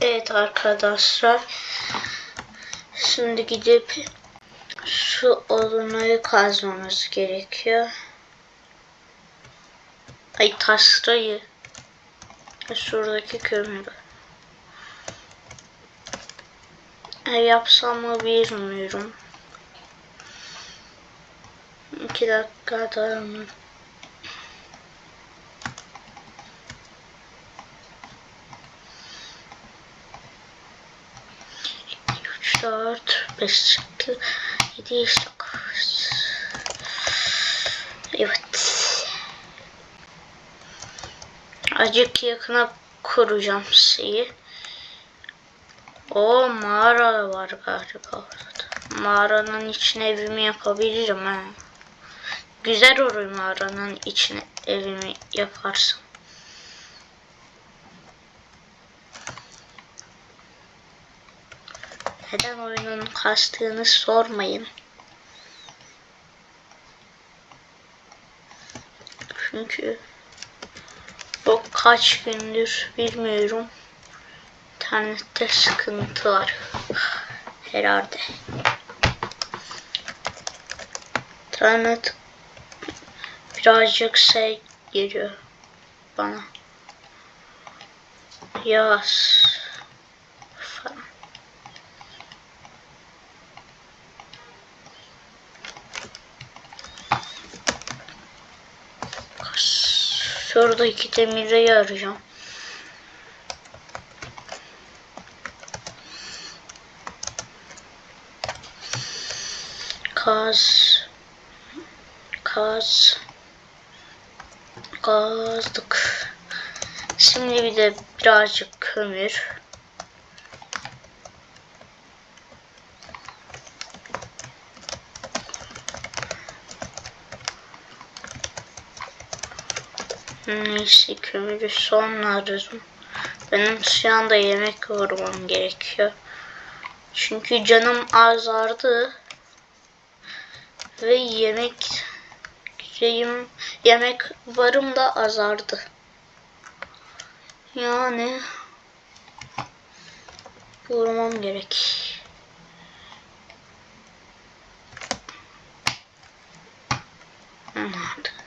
Evet arkadaşlar. Şimdi gidip şu odunları kazmamız gerekiyor. Ay taşrayı. Şuradaki kömürü. E, yapsam mı bilmiyorum. İki dakika dayanın. 3, 4, 5, 6, 7, 9. Evet. Acık yakına kuracağım şeyi. O mağara var galiba. Mağaranın içine evimi yapabilirim ha. Güzel olur mağaranın içine evimi yaparsam. Neden oyunun kastığını sormayın. Çünkü bu kaç gündür bilmiyorum. İnternette sıkıntı var. Herhalde. İnternet birazcık şey geliyor bana. Yaz falan. Şurada iki demirleri arayacağım. Kaz. Kaz. Kazdık. Şimdi bir de birazcık kömür. Neyse kömürü sonra ararım. Benim şu anda yemek vurmam gerekiyor. Çünkü canım azardı. Ve yemek şeyim, yemek varım da azardı. Yani vurmam gerek. Nerede?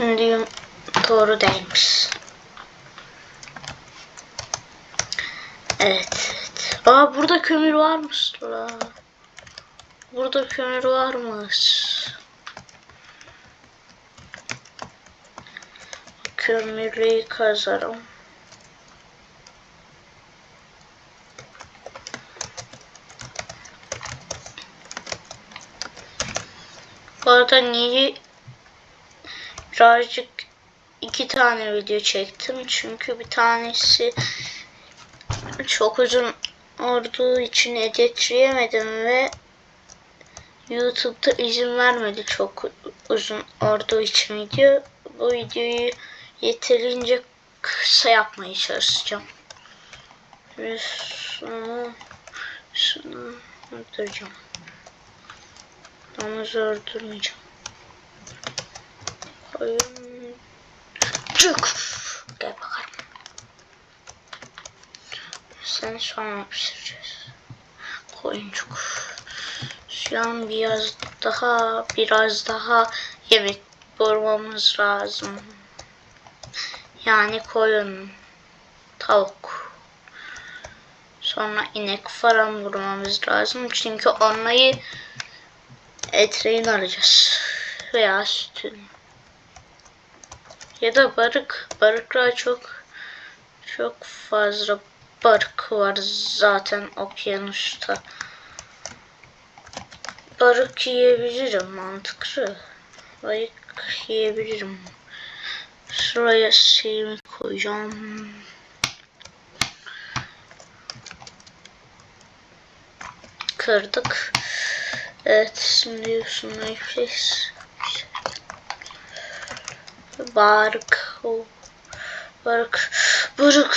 Düşündüğüm doğru değilmiş. Evet, evet. Aa burada kömür varmış. La. Burada kömür varmış. Kömürü kazarım. Bu arada niye birazcık iki tane video çektim. Çünkü bir tanesi çok uzun olduğu için editleyemedim ve YouTube'da izin vermedi çok uzun olduğu için video. Bu videoyu yeterince kısa yapmaya çalışacağım. Ve şunu, şunu öldüreceğim. Onu öldürmeyeceğim. Koyun. Çık. Gel bakalım. Seni sonra pişireceğiz. Koyuncuk. Şu an biraz daha biraz daha yemek vurmamız lazım. Yani koyun, tavuk. Sonra inek falan vurmamız lazım. Çünkü onları etreğini alacağız. Veya sütün. Ya da barık. Barıklar çok çok fazla barık var zaten okyanusta. Barık yiyebilirim mantıklı. Balık yiyebilirim. Şuraya şeyimi koyacağım. Kırdık. Evet şimdi şunu yapacağız. Barık. Barık. Buruk.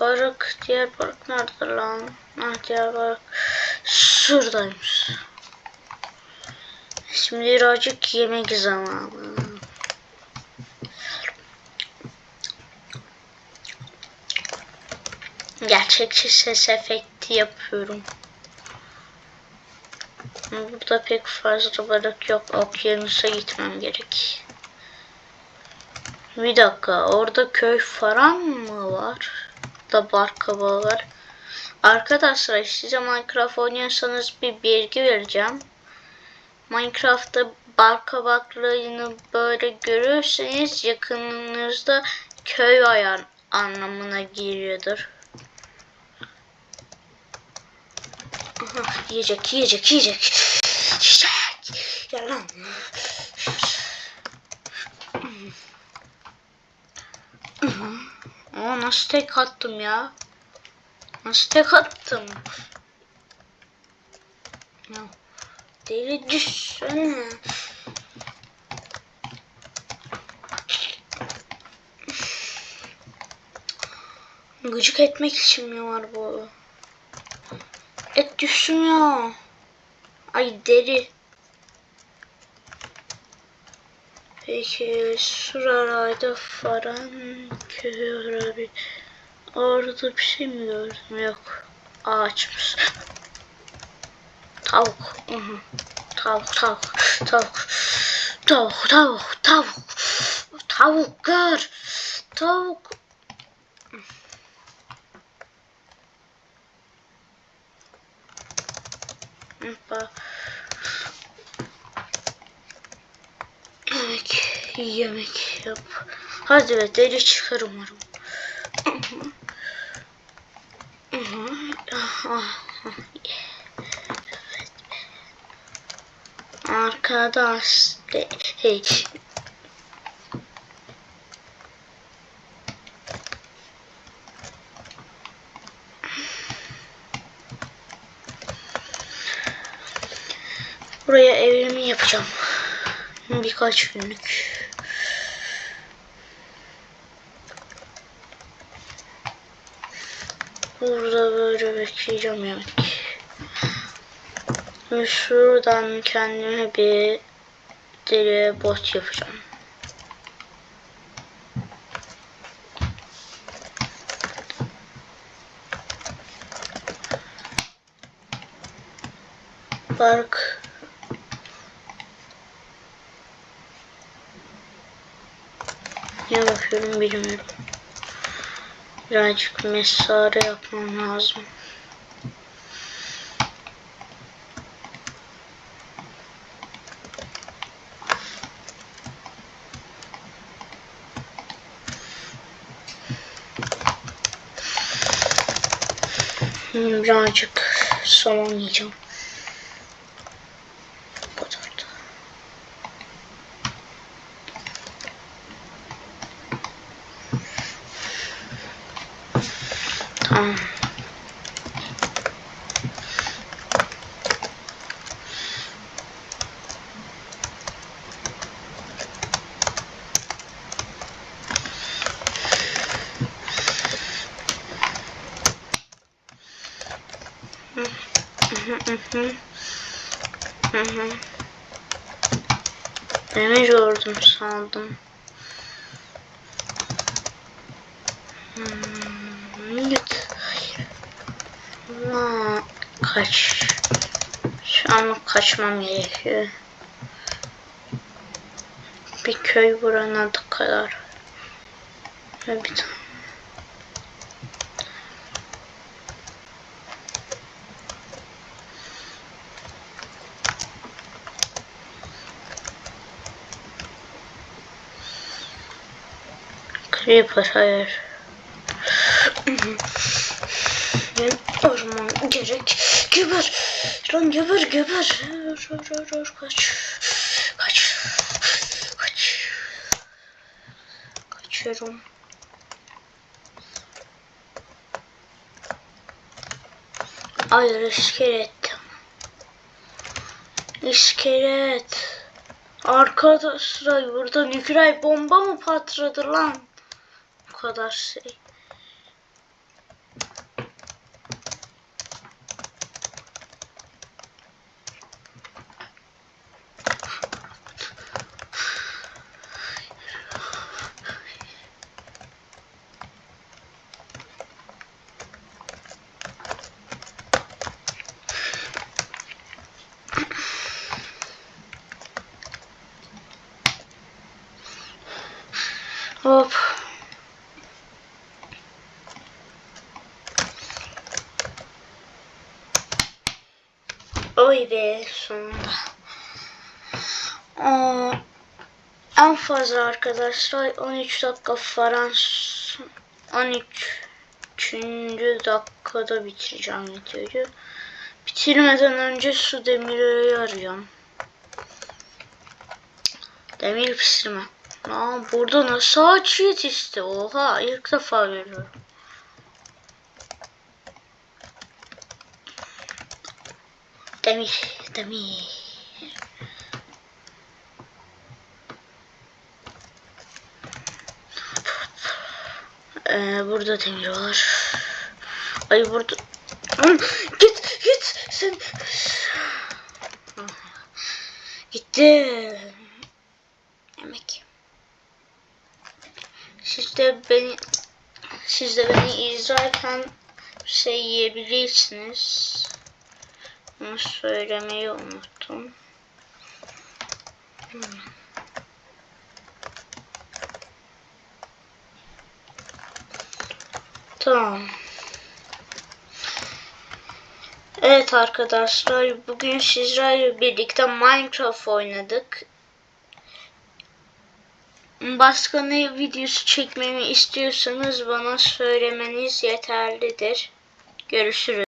Balık, diğer balık nerede lan? Ah diğer balık şuradaymış. Şimdi birazcık yemek zamanı. Gerçekçi ses efekti yapıyorum. Burada pek fazla balık yok. Okyanusa gitmem gerek. Bir dakika. Orada köy falan mı var? Da bar kabağı var. Arkadaşlar size Minecraft oynuyorsanız bir bilgi vereceğim. Minecraft'ta bar kabaklarını böyle görürseniz yakınınızda köy ayar anlamına geliyordur. Aha, yiyecek, yiyecek, yiyecek. Yiyecek. Yalan. Aa, nasıl tek attım ya? Nasıl tek attım? Ya, deli düşsene. Gıcık etmek için mi var bu? Et düşmüyor. Ay deri. Peki şuralarda falan köy bir Orada bir şey mi gördüm? Yok. Ağaçmış. Tavuk. Tavuk, tavuk, tavuk. Tavuk, tavuk, tavuk. Tavuk gör. Tavuk. Yemek, yemek yap. Hadi be deri çıkar umarım. Arkadaş hey. Buraya evimi yapacağım. Birkaç günlük. Burada böyle bekleyeceğim yemek. Ve şuradan kendime bir deri bot yapacağım. Park. Ne bakıyorum bilmiyorum. Birazcık mesare yapmam lazım. Birazcık somon yiyeceğim. Bu kadar da. Tamam. Hı Beni gördüm sandım. Hmm, git. Ama kaç. Şu an kaçmam gerekiyor. Bir köy burana kadar. Ve bir tane. Creeper hayır. Ben orman gerek. Geber. Lan geber geber. Kaç. Kaç. Kaç. Kaçıyorum. Hayır iskelet. İskelet. Arkadaşlar burada nükleer bomba mı patladı lan? Bu kadar şey. Oy be sonunda. Aa, en fazla arkadaşlar 13 dakika falan 13 üçüncü dakikada bitireceğim videoyu. Bitirmeden önce su demiri arıyorum. Demir pişirme. Aa, burada nasıl ağaç yetişti? Oha ilk defa görüyorum. Demir, demir. Ee, burada demir var. Ay burada. Git, git. Sen. Gitti. Yemek. Siz de beni siz de beni izlerken şey yiyebilirsiniz. Bunu söylemeyi unuttum. Tamam. Evet arkadaşlar bugün sizlerle birlikte Minecraft oynadık. Başka ne videosu çekmemi istiyorsanız bana söylemeniz yeterlidir. Görüşürüz.